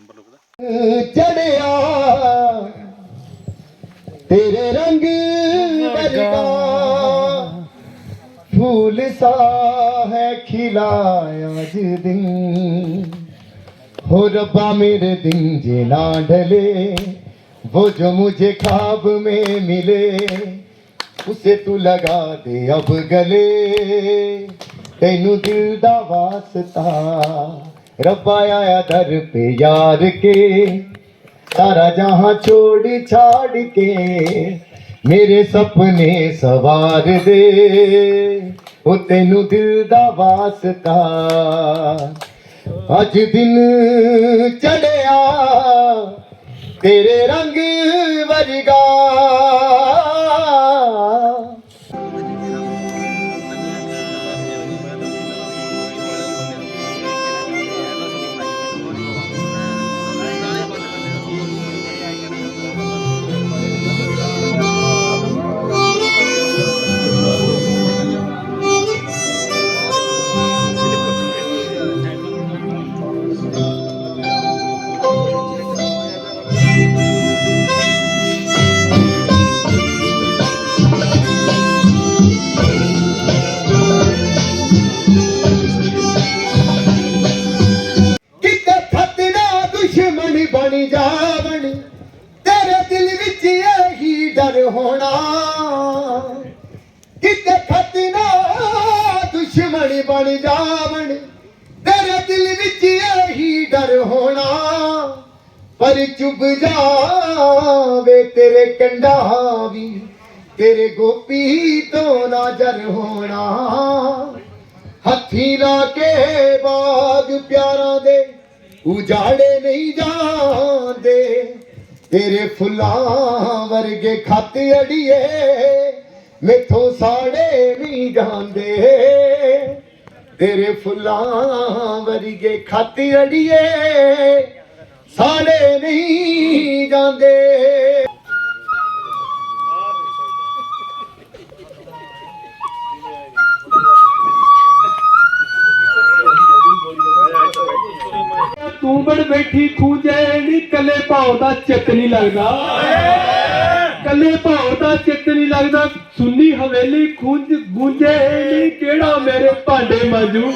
Number ਲੱਗਦਾ ਚੜਿਆ ਤੇਰੇ ਰੰਗ ਵਰਗਾ ਫੂਲ ਸਾ ਹੈ ਖਿਲਾਇਆ ਅੱਜ ਦਿਨ हो रब्बा मेरे दिन जे ना ढले वो जो मुझे ख्वाब में मिले उसे तू लगा दे अब गले ਤੈਨੂੰ ਦਿਲ ਦਾ ਵਾਸਤਾ ਰੱਬਾ ਆਇਆ ਦਰ पे यार के सारा जहां छोड़ छाड़ के मेरे सपने सवार दे ਉਹ ਤੈਨੂੰ ਦਿਲ ਦਾ ਵਾਸਤਾ ਅੱਜ ਦਿਨ ਚੜਿਆ ਤੇਰੇ ਰੰਗ ਵਰਗਾ ਪਰ ਚੁੱਪ ਜਾਵੇ ਤੇਰੇ ਕੰਡਾ ਵੀ। ਤੇਰੇ ਗੋਪੀ ਤੋਂ ਨਾ ਜਰ ਹੋਣਾ। ਹੱਥੀ ਲਾ ਕੇ ਬਾਗ ਪਿਆਰਾਂ ਦੇ, ਉਜਾੜੇ ਨਹੀਂ ਜਾਂਦੇ। ਤੇਰੇ ਫੁੱਲਾਂ ਵਰਗੇ ਖੱਤ ਅੜੀਏ, ਮੇਥੋਂ ਸਾੜੇ ਨਹੀਂ ਜਾਂਦੇ। ਤੇਰੇ ਫੁੱਲਾਂ ਵਰਗੇ ਖੱਤ ਅੜੀਏ ਸਾੜੇ ਨਹੀਂ ਜਾਂਦੇ। ਤੂੰ ਬੈਠੀ ਖੂਜੇ ਨੀ, ਕੱਲੇ ਭਾਉ ਦਾ ਚਿੱਤ ਨਹੀਂ ਲੱਗਦਾ। ਕੱਲੇ ਭਾਉ ਦਾ ਚਿੱਤ ਨਹੀਂ ਲੱਗਦਾ। ਸੁੰਨੀ ਹਵੇਲੀ ਖੂੰਜ ਗੂੰਜੇ ਨੀ, ਕਿਹੜਾ ਮੇਰੇ ਭਾਂਡੇ ਮਾਜੂ?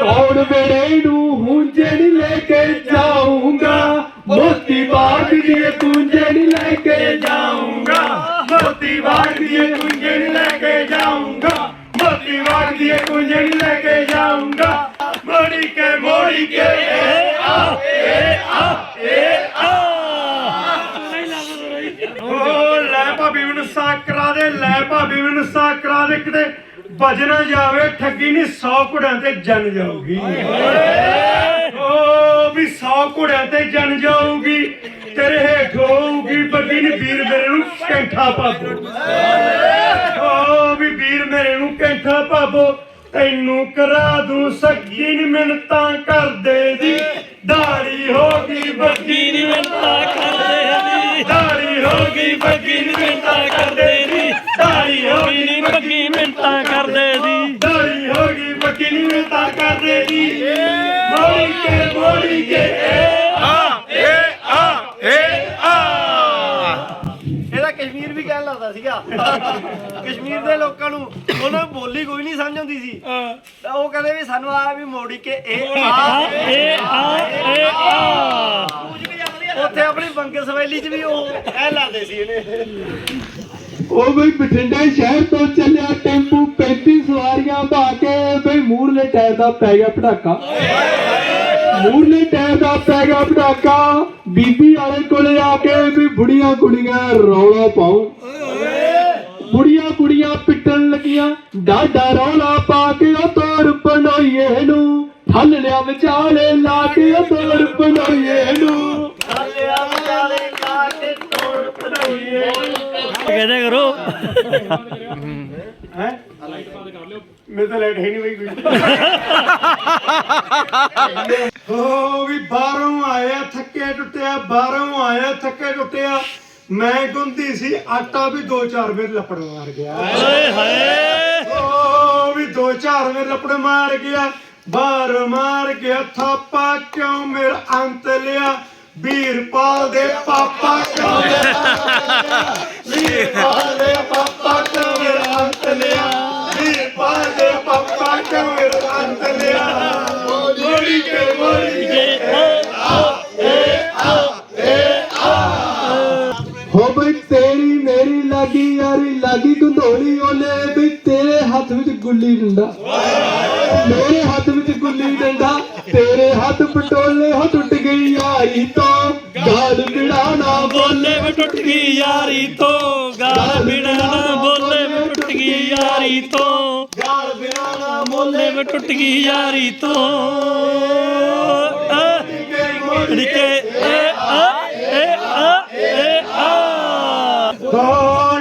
ਕੌਣ ਵੇੜੇ ਨੂੰ ਹੁੰਜੇ ਲੈ ਕੇ ਜਾਊਂਗਾ? ਮੋਤੀ ਬਾਗ ਦੀ ਕੁੰਜੇ ਲੈ ਕੇ ਜਾਊਂਗਾ। ਮੋਤੀ ਬਾਗ ਦੀ ਕੁੰਜੇ ਲੈ ਕੇ ਜਾਊਂਗਾ। ਮੋਤੀ ਬਾਗ ਦੀ ਕੁੰਜੇ ਲੈ ਕੇ ਜਾਊਂਗਾ। ਮੋੜੀ ਕੇ ਮੋੜੀ ਕੇ ਏ ਆ ਏ ਆ ਏ ਆ ਓ ਲੈ ਭਾਬੀ ਮੈਨੂੰ ਸਾਕ ਕਰਾ ਦੇ ਲੈ ਭਾਬੀ ਮੈਨੂੰ ਸਾਕ ਕਰਾ ਦੇ ਕਿਤੇ ਭਜ ਨਾ ਜਾਵੇ, ਠੱਗੀ ਨਹੀਂ 100 ਘੋੜਿਆਂ ਤੇ ਜਨ ਜਾਊਗੀ। ਓ ਵੀ 100 ਘੋੜਿਆਂ ਤੇ ਜਨ ਜਾਊਗੀ, ਤੇਰੇ ਹੇਠ ਹੋਊਗੀ ਬੱਗੀ ਨੀ ਵੀਰ ਮੇਰੇ ਨੂੰ ਕੈਂਠਾ ਪਾਬੋ ਓ ਵੀ ਵੀਰ ਮੇਰੇ ਨੂੰ ਕੈਂਠਾ ਪਾਬੋ ਤੈਨੂੰ ਕਰਾ ਦੂ ਸਕੀ ਨੀ ਮਿੰਤਾਂ ਕਰਦੇ ਦੀ। ਦਾੜੀ ਹੋ ਗਈ ਬੱਗੀ ਨੀ ਮਿੰਤਾਂ ਕਰਦੇ ਦੀ। ਦਾੜੀ ਹੋ ਗਈ ਬੱਗੀ ਨੀ ਮਿੰਤਾਂ ਏ ਏ ਏ ਇਹਦਾ ਕਸ਼ਮੀਰ ਵੀ ਕਹਿਣ ਲੱਗਦਾ ਸੀਗਾ। ਕਸ਼ਮੀਰ ਦੇ ਲੋਕਾਂ ਨੂੰ ਉਹਨਾਂ ਨੂੰ ਬੋਲੀ ਕੋਈ ਨਹੀਂ ਸਮਝ ਆਉਂਦੀ ਸੀ। ਤਾਂ ਉਹ ਕਹਿੰਦੇ ਵੀ ਸਾਨੂੰ ਆ ਵੀ ਮੋੜੀ ਕੇ ਇਹ ਆ ਇਹ ਆ ਇਹ ਆ ਉੱਥੇ ਆਪਣੀ ਬੰਗੇ ਸਵੈਲੀ 'ਚ ਵੀ ਉਹ ਕਹਿ ਲਾਦੇ ਸੀ ਇਹਨੇ। ਉਹ ਬਈ ਬਠਿੰਡੇ ਸ਼ਹਿਰ ਤੋਂ ਚੱਲਿਆ, ਟੈਂਪੂ 35 ਸਵਾਰੀਆਂ ਭਾ ਕੇ ਬਈ ਮੂਰਲੇ ਟਾਇਰ ਦਾ ਪੈ ਗਿਆ ਪਟਾਕਾ। ਮੂਰਲੇ ਟਾਇਰ ਦਾ ਪੈ ਗਿਆ ਪਟਾਕਾ। ਬੀਬੀ ਵਾਲੇ ਕੋਲੇ ਆ ਕੇ ਵੀ ਬੁੜੀਆਂ ਕੁੜੀਆਂ ਰੌਲਾ ਪਾਉ ਬੁੜੀਆਂ ਕੁੜੀਆਂ ਪਿੱਟਣ ਲੱਗੀਆਂ। ਡਾਡਾ ਰੌਲਾ ਪਾ ਕੇ ਉਹ ਤੋਰ ਪਨੋਈਏ ਨੂੰ ਠੱਲ ਲਿਆ ਵਿਚਾਲੇ ਲਾ ਕੇ ਉਹ ਤੋਰ ਪਨੋਈਏ ਨੂੰ ਹਾਲਿਆ ਵਿਚਾਲੇ ਲਾ ਕੇ ਕਹਿੰਦੇ ਕਰੋ। ਹੈ? ਮੇਰੇ ਤਾਂ ਲੈਟ ਹੈ ਨਹੀਂ ਬਈ ਕੋਈ। ਹੋ ਵੀ ਬਾਹਰੋਂ ਆਇਆ ਥੱਕੇ ਟੁੱਟਿਆ ਬਾਹਰੋਂ ਆਇਆ ਥੱਕੇ ਟੁੱਟਿਆ। ਮੈਂ ਗੁੰਦੀ ਸੀ ਆਟਾ ਵੀ ਦੋ ਚਾਰ ਵੇਰ ਲੱਪੜ ਮਾਰ ਗਿਆ। ਓਏ ਹਾਏ। ਓ ਵੀ ਦੋ ਚਾਰ ਵੇਰ ਲੱਪੜ ਮਾਰ ਗਿਆ। ਬਾਰ ਮਾਰ ਗਿਆ ਥਾਪਾ ਕਿਉਂ ਮੇਰਾ ਅੰਤ ਲਿਆ? ਵੀਰਪਾਲ ਦੇ ਪਾਪਾ ਮੇਰੇ ਹੱਥ ਵਿੱਚ ਗੁੱਲੀ ਡੰਡਾ, ਤੇਰੇ ਹੱਥ ਪਟੋਲੇ ਹੋ ਟੁੱਟ ਗਈ ਯਾਰੀ ਤੋਂ। ਗਾਲ ਬਿੜਾਣਾ ਬੋਲੇ ਵੇ ਟੁੱਟ ਗਈ ਯਾਰੀ ਤੋਂ। ਗਾਲ ਬਿਨਾ ਨਾ ਬੋਲੇ ਵੇ ਟੁੱਟ ਗਈ ਯਾਰੀ ਤੋਂ। ਗਾਲ ਬਿੜਾਣਾ ਬੋਲੇ ਵੇ ਟੁੱਟ ਗਈ ਯਾਰੀ ਤੋਂ। ਨਿਕੇ ਏ ਆ ਏ ਆ ਏ ਆ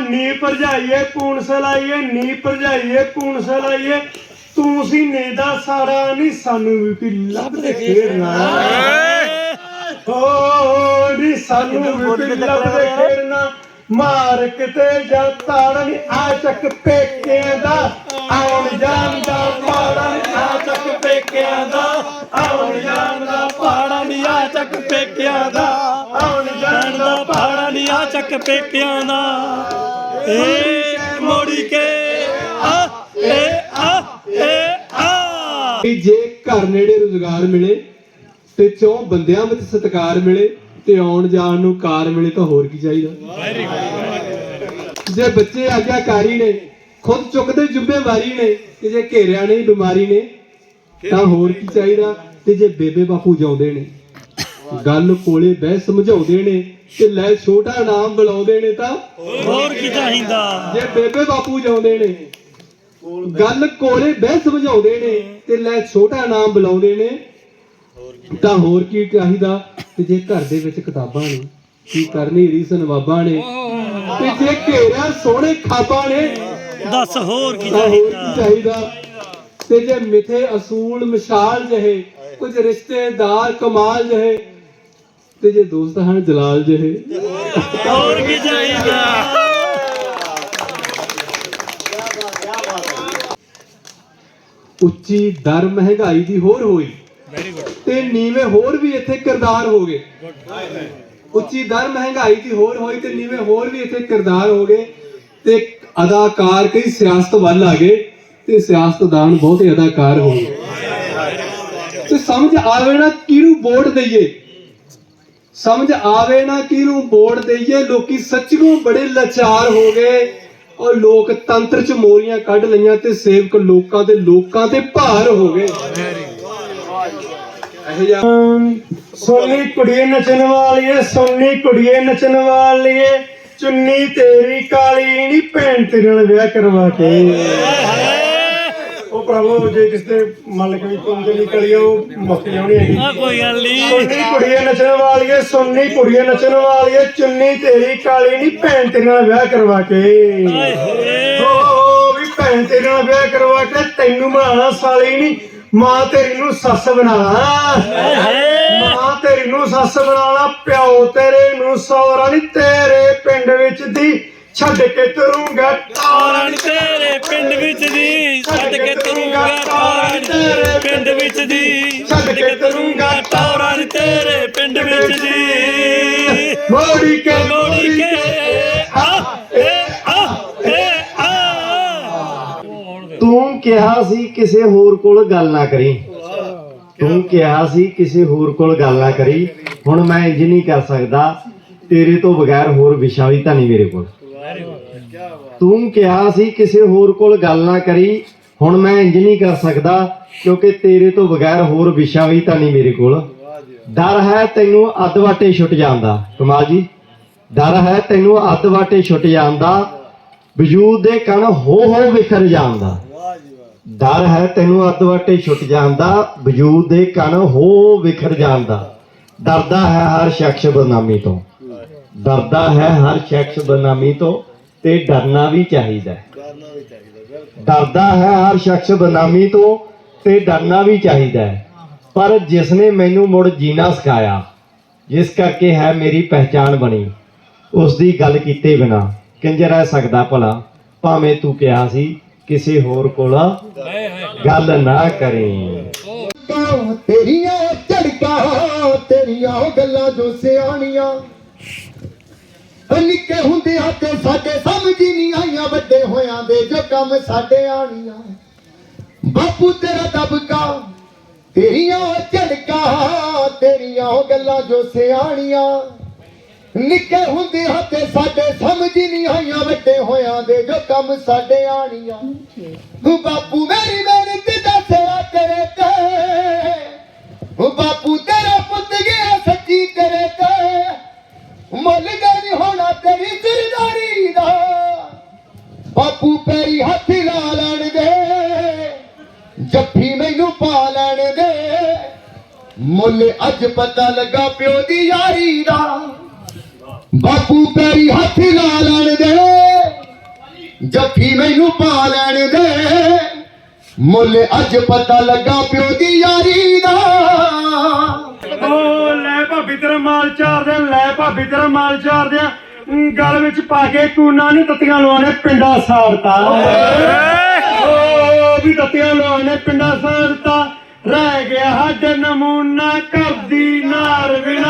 ਨੀ ਭਰਜਾਈਏ ਪੂਣ ਸਲਾਈਏ, ਨੀ ਭਰਜਾਈਏ ਪੂਣ ਸਲਾਈਏ। ਤੂੰ ਸੀ ਨੇ ਦਾ ਸਾਰਾ ਨਹੀਂ ਸਾਨੂੰ ਵੀ ਕੋਈ ਲੱਭਦੇ ਫੇਰਨਾ ਹੋ ਨੀ ਸਾਨੂੰ ਵੀ ਕੋਈ ਲੱਭਦੇ ਫੇਰਨਾ ਮਾਰ ਕਿਤੇ ਜਾ ਤਾੜਨ ਆ ਚੱਕ ਪੇਕਿਆਂ ਦਾ। ਆਉਣ ਜਾਣ ਦਾ ਮਾੜਾ ਨੀ ਆ ਚੱਕ ਪੇਕਿਆਂ ਦਾ। ਆਉਣ ਜਾਣ ਦਾ ਪਹਾੜਾਂ ਦੀ ਆ ਚੱਕ ਪੇਕਿਆਂ ਦਾ। ਆਉਣ ਜਾਣ ਦਾ ਪਹਾੜਾਂ ਦੀ ਆ ਚੱਕ ਪੇਕਿਆਂ ਦਾ। ਏ ਮੋੜੀ ਕੇ ਆ ਏ ਆ। ਕਿ ਜੇ ਘਰ ਨੇੜੇ ਰੋਜ਼ਗਾਰ ਮਿਲੇ ਤੇ ਚੋਂ ਬੰਦਿਆਂ ਵਿੱਚ ਸਤਿਕਾਰ ਮਿਲੇ ਤੇ ਆਉਣ ਜਾਣ ਨੂੰ ਕਾਰ ਮਿਲੇ ਤਾਂ ਹੋਰ ਕੀ ਚਾਹੀਦਾ? ਜੇ ਬੱਚੇ ਆਗਿਆਕਾਰੀ ਨੇ ਖੁਦ ਚੁੱਕਦੇ ਜ਼ਿੰਮੇਵਾਰੀ ਨੇ ਤੇ ਜੇ ਘੇਰਿਆ ਨਹੀਂ ਬਿਮਾਰੀ ਨੇ ਤਾਂ ਹੋਰ ਕੀ ਚਾਹੀਦਾ? ਤੇ ਜੇ ਬੇਬੇ ਬਾਪੂ ਜਾਉਂਦੇ ਨੇ ਗੱਲ ਕੋਲੇ ਬਹਿ ਸਮਝਾਉਂਦੇ ਨੇ ਤੇ ਲੈ ਛੋਟਾ ਨਾਮ ਬੁਲਾਉਂਦੇ ਨੇ ਤਾਂ ਹੋਰ ਕੀ ਚਾਹੀਦਾ? ਜੇ ਬੇਬੇ ਬਾਪੂ ਜਾਉਂਦੇ ਨੇ ਗੱਲ ਕੋਲੇ ਬਹਿ ਸਮਝਾਉਂਦੇ ਨੇ ਤੇ ਲੈ ਛੋਟਾ ਨਾਮ ਬੁਲਾਉਂਦੇ ਨੇ। ਤਾਂ ਹੋਰ ਕੀ ਚਾਹੀਦਾ? ਤੇ ਜੇ ਘਰ ਦੇ ਵਿੱਚ ਕਿਤਾਬਾਂ ਨੇ ਕੀ ਕਰਨੀ? ਰੀਸ ਨਵਾਬਾਂ ਨੇ। ਤੇ ਜੇ ਘੇਰਿਆ ਸੋਹਣੇ ਖਾਬਾਂ ਨੇ ਦੱਸ ਹੋਰ ਕੀ ਚਾਹੀਦਾ? ਤੇ ਜੇ ਮਿੱਥੇ ਅਸੂਲ ਮਿਸਾਲ ਜਹੇ ਕੁਝ ਰਿਸ਼ਤੇਦਾਰ ਕਮਾਲ ਜਹੇ ਤੇ ਜੇ ਦੋਸਤ ਹਨ ਜਲਾਲ ਜਹੇ ਹੋਰ ਕੀ ਚਾਹੀਦਾ? ਉੱਚੀ ਦਰ ਮਹਿੰਗਾਈ ਦੀ ਹੋਰ ਹੋਈ। ਤੇ ਨੀਵੇਂ ਹੋਰ ਵੀ ਇੱਥੇ ਕਿਰਦਾਰ ਹੋ ਗਏ। ਉੱਚੀ ਦਰ ਮਹਿੰਗਾਈ ਦੀ ਹੋਰ ਹੋਈ ਤੇ ਨੀਵੇਂ ਹੋਰ ਵੀ ਇੱਥੇ ਕਿਰਦਾਰ ਹੋ ਗਏ। ਤੇ ਅਦਾਕਾਰ ਕਈ ਸਿਆਸਤ ਵੱਲ ਆ ਗਏ ਤੇ ਸਿਆਸਤਦਾਨ ਬਹੁਤੇ ਅਦਾਕਾਰ ਹੋ ਗਏ। ਤੇ ਸਮਝ ਆਵੇ ਨਾ ਕਿਹਨੂੰ ਵੋਟ ਦਈਏ। ਸਮਝ ਆਵੇ ਨਾ ਕਿਹਨੂੰ ਵੋਟ ਦਈਏ। ਲੋਕੀ ਸੱਚੀਓ ਬੜੇ ਲਾਚਾਰ ਹੋ ਗਏ। ਔਰ ਲੋਕ ਤੰਤਰ ਚ ਮੋਰੀਆਂ ਕੱਢ ਲਈਆਂ ਤੇ ਸੇਵਕ ਲੋਕਾਂ ਦੇ ਲੋਕਾਂ ਤੇ ਭਾਰ ਹੋ ਗਏ। ਸੋਨੀ ਕੁੜੀਏ ਨਚਣ ਵਾਲੀਏ, ਸੋਨੀ ਕੁੜੀਏ ਨਚਣ ਵਾਲੀਏ, ਚੁੰਨੀ ਤੇਰੀ ਕਾਲੀ ਨੀ, ਭੈਣ ਤੇਰੇ ਨਾਲ ਵਿਆਹ ਕਰਵਾ ਕੇ। ਉਹ ਪ੍ਰਭੂ ਜੇ ਕਿਸੇ ਮਲਕ ਵੀ ਪੁੰਜ ਨਿਕਲੀ ਉਹ ਮੁੱਕ ਜਾਣੀ ਹੈਗੀ। ਆ ਕੋਈ ਗੱਲ ਨਹੀਂ ਸੋਨੀ ਕੁੜੀਏ ਨੱਚਣ ਵਾਲੀਏ ਸੋਨੀ ਕੁੜੀਏ ਨੱਚਣ ਵਾਲੀਏ ਚੁੰਨੀ ਤੇਰੀ ਕਾਲੀ ਨੀ ਭੈਣ ਤੇਰੇ ਨਾਲ ਵਿਆਹ ਕਰਵਾ ਕੇ। ਆਏ ਹੋਏ। ਵੀ ਭੈਣ ਤੇਰੇ ਨਾਲ ਵਿਆਹ ਕਰਵਾ ਕੇ ਤੈਨੂੰ ਬਣਾਣਾ ਸਾਲੀ ਨੀ ਮਾਂ ਤੇਰੀ ਨੂੰ ਸੱਸ ਬਣਾਣਾ ਮਾਂ ਤੇਰੀ ਨੂੰ ਸੱਸ ਬਣਾਣਾ ਪਿਓ ਤੇਰੇ ਨੂੰ ਸੌਰਾ ਨੀ ਤੇਰੇ ਪਿੰਡ ਵਿੱਚ ਦੀ ਛੱਡ ਕੇ ਤਰੂੰਗਾ ਔਰਨ ਤੇਰੇ ਪਿੰਡ ਵਿੱਚ ਦੀ ਛੱਡ ਕੇ ਤਰੂੰਗਾ ਟੌਰਨ ਤੇਰੇ ਪਿੰਡ ਵਿੱਚ ਦੀ ਛੱਡ ਕੇ ਤਰੂੰਗਾ ਟੌਰਨ ਤੇਰੇ ਪਿੰਡ ਵਿੱਚ ਦੀ। ਮੋੜੀ ਕੇ ਮੋੜੀ ਕੇ ਆ ਏ ਆ ਏ ਆ। ਤੂੰ ਕਿਹਾ ਸੀ ਕਿਸੇ ਹੋਰ ਕੋਲ ਗੱਲ ਨਾ ਕਰੀ। ਤੂੰ ਕਿਹਾ ਸੀ ਕਿਸੇ ਹੋਰ ਕੋਲ ਗੱਲ ਨਾ ਕਰੀ। ਹੁਣ ਮੈਂ ਇੰਜ ਨਹੀਂ ਕਰ ਸਕਦਾ। ਤੇਰੇ ਤੋਂ ਬਗੈਰ ਹੋਰ ਵਿਸ਼ਾ ਵੀ ਤਾਂ ਨਹੀਂ ਮੇਰੇ ਕੋਲ। ਤੂੰ ਕਿਹਾ ਸੀ ਕਿਸੇ ਹੋਰ ਕੋਲ ਗੱਲ ਨਾ ਕਰੀ ਹੁਣ ਮੈਂ ਇੰਜ ਨਹੀਂ ਕਰ ਸਕਦਾ ਕਿਉਂਕਿ ਤੇਰੇ ਤੋਂ ਬਗੈਰ ਹੋਰ ਵਿਸ਼ਾ ਵੀ ਤਾਂ ਨਹੀਂ ਮੇਰੇ ਕੋਲ। ਡਰ ਹੈ ਤੈਨੂੰ ਅੱਧ ਵਾਟੇ ਛੁੱਟ ਜਾਂਦਾ ਕਮਾਲ ਜੀ। ਡਰ ਹੈ ਤੈਨੂੰ ਅੱਧ ਵਾਟੇ ਛੁੱਟ ਜਾਂਦਾ ਵਜੂਦ ਦੇ ਕਣ ਹੋ ਹੋ ਵਿਖਰ ਜਾਂਦਾ ਡਰ ਹੈ ਤੈਨੂੰ ਅੱਧ ਵਾਟੇ ਛੁੱਟ ਜਾਂਦਾ ਵਜੂਦ ਦੇ ਕਣ ਹੋ ਵਿਖਰ ਜਾਂਦਾ ਡਰਦਾ ਹੈ ਹਰ ਸ਼ਖਸ ਬਦਨਾਮੀ ਤੋਂ। ਡਰਦਾ ਹੈ ਹਰ ਸ਼ਖਸ ਬਦਨਾਮੀ ਤੋਂ ਤੇ ਡਰਨਾ ਵੀ ਚਾਹੀਦਾ ਹੈ। ਡਰਦਾ ਹੈ ਹਰ ਸ਼ਖਸ ਬਦਨਾਮੀ ਤੋਂ ਤੇ ਡਰਨਾ ਵੀ ਚਾਹੀਦਾ ਹੈ। ਪਰ ਜਿਸ ਨੇ ਮੈਨੂੰ ਮੁੜ ਜੀਣਾ ਸਿਖਾਇਆ ਜਿਸ ਕਰਕੇ ਹੈ ਮੇਰੀ ਪਹਿਚਾਣ ਬਣੀ ਉਸ ਦੀ ਗੱਲ ਕੀਤੇ ਬਿਨਾ ਕਿੰਜ ਰਹਿ ਸਕਦਾ ਭਲਾ? ਭਾਵੇਂ ਤੂੰ ਕਿਹਾ ਸੀ ਕਿਸੇ ਹੋਰ ਕੋਲ ਗੱਲ ਨਾ ਕਰੀ। ਤੇਰੀਆਂ ਝੜਕਾਂ ਤੇਰੀਆਂ ਗੱਲਾਂ ਜੋ ਸਿਆਣੀਆਂ। ਨਿੱਕੇ ਹੁੰਦੇ ਹੱਥੇ ਸਾਡੇ ਸਮਝ ਹੀ ਨਹੀਂ ਆਈਆਂ, ਵੱਡੇ ਹੋਇਆਂ ਦੇ ਜੋ ਕੰਮ ਸਾਡੇ ਆਣੀਆਂ ਬਾਪੂ ਤੇਰਾ ਦਬਕਾ, ਤੇਰੀਆਂ ਉਹ ਝਲਕਾ, ਤੇਰੀਆਂ ਉਹ ਗੱਲਾਂ ਜੋ ਸਿਆਣੀਆਂ। ਨਿੱਕੇ ਹੁੰਦਿਆਂ ਤੇ ਸਾਡੇ ਸਮਝ ਹੀ ਨਹੀਂ ਆਈਆਂ, ਵੱਡੇ ਹੋਇਆਂ ਦੇ ਜੋ ਕੰਮ ਸਾਡੇ ਆਣੀਆਂ ਤੂੰ ਬਾਪੂ ਮੇਰੀ ਮਿਹਨਤ ਦਾ ਸਿਰਾ ਕਰੇ ਤੇ। ਉਹ ਬਾਪੂ ਤੇਰਾ ਪੁੱਤ ਗਿਆ ਸੱਚੀ ਕਰੇ ਤੇ। ਮੁੱਲ ਬਾਪੂ ਪੈਰੀ ਹੱਥ ਲਾ ਲੈਣ ਦੇ ਜੱਫੀ ਮੈਨੂੰ ਪਾ ਲੈਣ ਦੇ ਮੁੱਲ ਅੱਜ ਪਤਾ ਲੱਗਾ ਪਿਓ ਦੀ ਯਾਰੀ ਦਾ। ਬਾਪੂ ਪੈਰੀ ਹੱਥ ਲਾ ਲੈਣ ਦੇ ਜੱਫੀ ਮੈਨੂੰ ਪਾ ਲੈਣ ਦੇ ਮੁੱਲ ਅੱਜ ਪਤਾ ਲੱਗਾ ਪਿਓ ਦੀ ਯਾਰੀ ਦਾ। ਓ ਲੈ ਭਾਬੀ ਤੇਰਾ ਮਾਲ ਚਾਰ ਦੇ ਲੈ ਭਾਬੀ ਤੇਰਾ ਮਾਲ ਚਾਰ ਦੇ ਗਲ ਵਿੱਚ ਪਾ ਕੇ ਕੂਨਾ ਨੂੰ ਤੱਤੀਆਂ ਲਵਾਣੇ ਪਿੰਡਾ ਸਾੜਤਾ। ਓ ਵੀ ਤੱਤੀਆਂ ਲਵਾਣੇ ਪਿੰਡਾ ਸਾੜਤਾ। ਰਹਿ ਗਿਆ ਹੱਡ ਨਮੂਨਾ ਕਰਦੀ ਨਾਰ ਬਿਨਾ